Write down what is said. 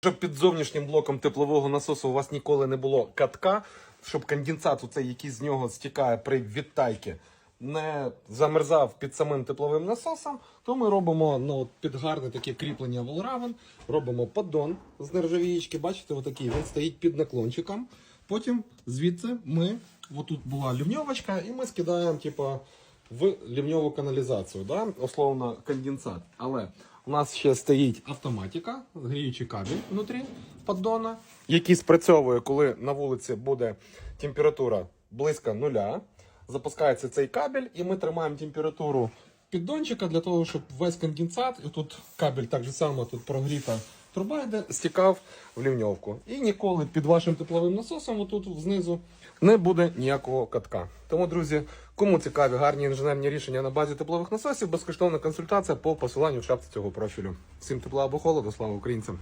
Щоб під зовнішнім блоком теплового насосу у вас ніколи не було катка, щоб конденсат, оцей, який з нього стікає при відтайці, не замерзав під самим тепловим насосом, то ми робимо ну, під гарне таке кріплення волравен, робимо поддон з нержавієчки. Бачите, отакий він стоїть під наклончиком. Потім звідси ми, отут була лівньовочка, і ми скидаємо, типа, в лівньову каналізацію, да? условно конденсат. Але у нас ще стоїть автоматика, гріючий кабель внутрі поддона, який спрацьовує, коли на вулиці буде температура близько нуля. Запускається цей кабель, і ми тримаємо температуру піддончика для того, щоб весь конденсат, і тут кабель так же само тут прогріта труба йде, стікав в лівньовку. І ніколи під вашим тепловим насосом, отут знизу, не буде ніякого катка. Тому, друзі, кому цікаві гарні інженерні рішення на базі теплових насосів, безкоштовна консультація по посиланню в шапці цього профілю. Всім тепла або холоду, слава українцям!